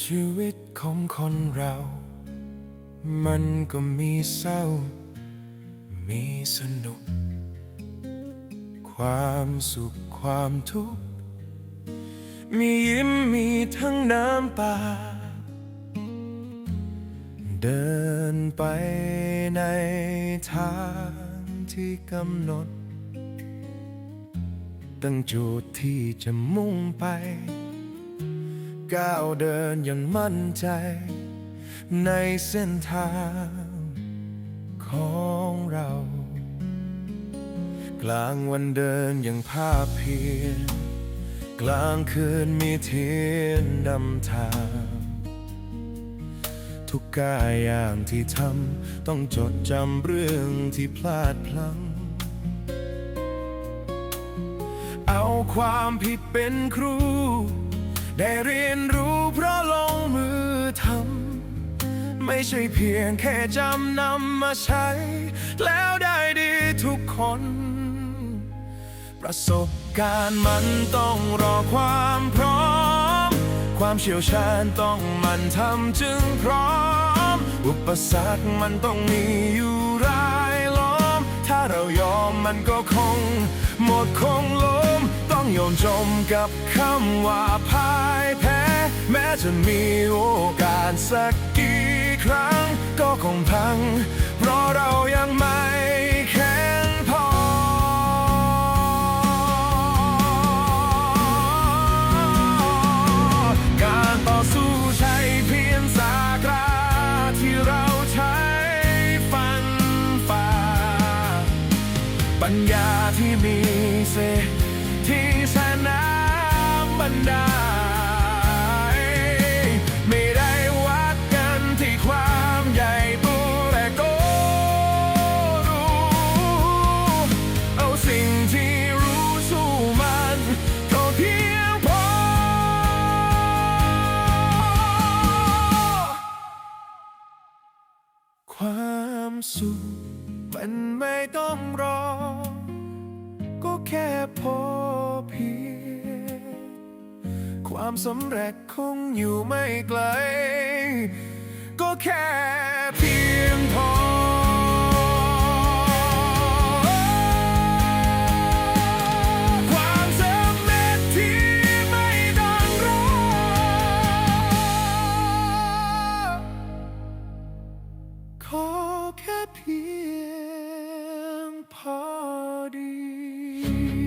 ชีวิตของคนเรา มันก็มีเศร้า มีสนุก ความสุขความทุกข์ มียิ้มมีทั้งน้ำตา เดินไปในทางที่กำหนด ตั้งจุดที่จะมุ่งไป ก้าวเดินอย่างมั่นใจ ในเส้นทางของเรา กลางวันเดินอย่างภาพเพียรกลางคืนมีเทียนนำทาง ทุกกายอย่างที่ทำต้องจดจำเรื่องที่พลาดพลั้งเอาความผิดเป็นครู ได้เรียนรู้เพราะลงมือทำ ไม่ใช่เพียงแค่จำนำมาใช้ แล้วได้ดีทุกคน ประสบการณ์มันต้องรอความพร้อม ความเชี่ยวชาญต้องมันทำจึงพร้อม อุปสรรคมันต้องมีอยู่รายล้อม ถ้าเรายอมมันก็คง หมดคงล้มต้องยอมจมกับคำว่าพ่าย จะมีโอกาสสักกี่ครั้งก็คงพัง เพราะเรายังไม่แข็งพอ การต่อสู้ใช้เพียงสากราที่เราใช้ฟันฝ่า ปัญญาที่มีเศษที่แสนน้ำบันดา ความสุขมันไม่ต้องรอ ก็แค่พอเพียงความสำเร็จคงอยู่ไม่ไกล ก็แค่เพียงพอ เพียงพอดี